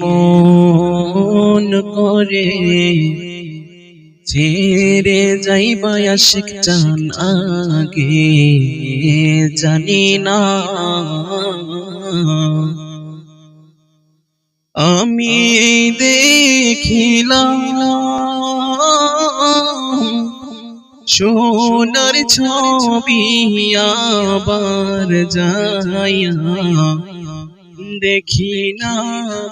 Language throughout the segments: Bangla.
মন করে। ছেড়ে যাই আশিক চান আগে, জানি না। আমি দেখিলাম সোনার ছবি আবার যাইয়া দেখি না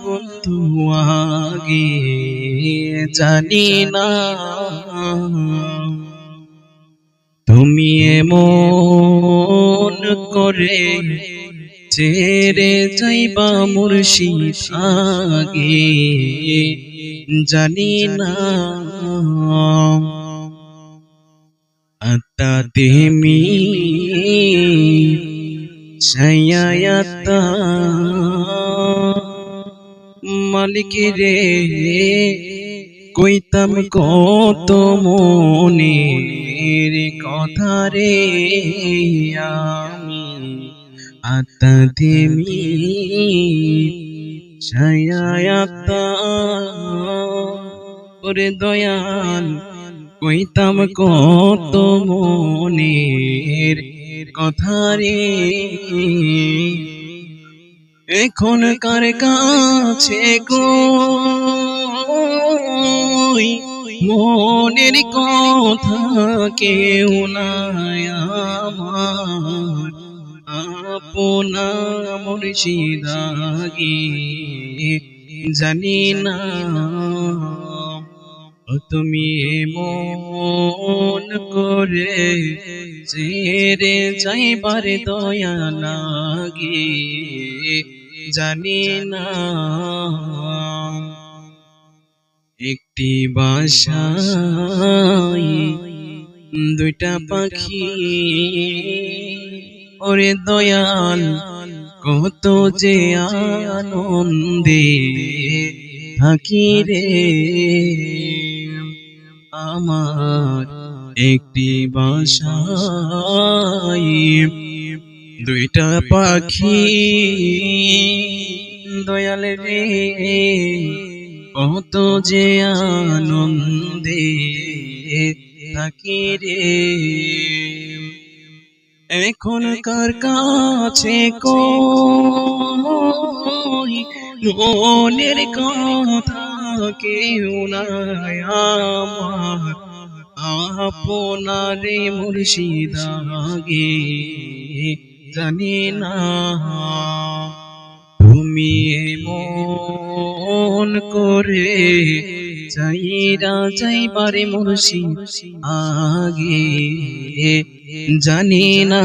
বন্ধু আগে, জানি না। তুমি এমন করে ছেড়ে যাইবা মুর্শিদ আগে, জানি না। আত্মা তেমি সায়াতা মালিক রে, কইতাম কত মনের কথা রে, আমি আত্মা তেমি সায়াতা ওরে দয়াল, কইতাম কত মনের কথা রে এখন কার কাছে গো? মনের কথা কেউ নাই আমার। আপনা মুর্শিদাগে জানি না তুমি মন করে ছেড়ে যাইবার দয়া লাগে জানি না। একটি বাসায় দুইটা পাখি, ওরে দয়াল, কত যে আনন্দে থাকি রে। আমার একটি বাসায় দুইটা পাখি। দয়াল কত যে আনন্দে থাকি রে। এখন কার কাছে কই? মনের কথা আমার আপনারে মুর্শিদাগে জানি না। তুমি মন করে চাইরা যাইবারে মুর্শিদ আগে জানি না।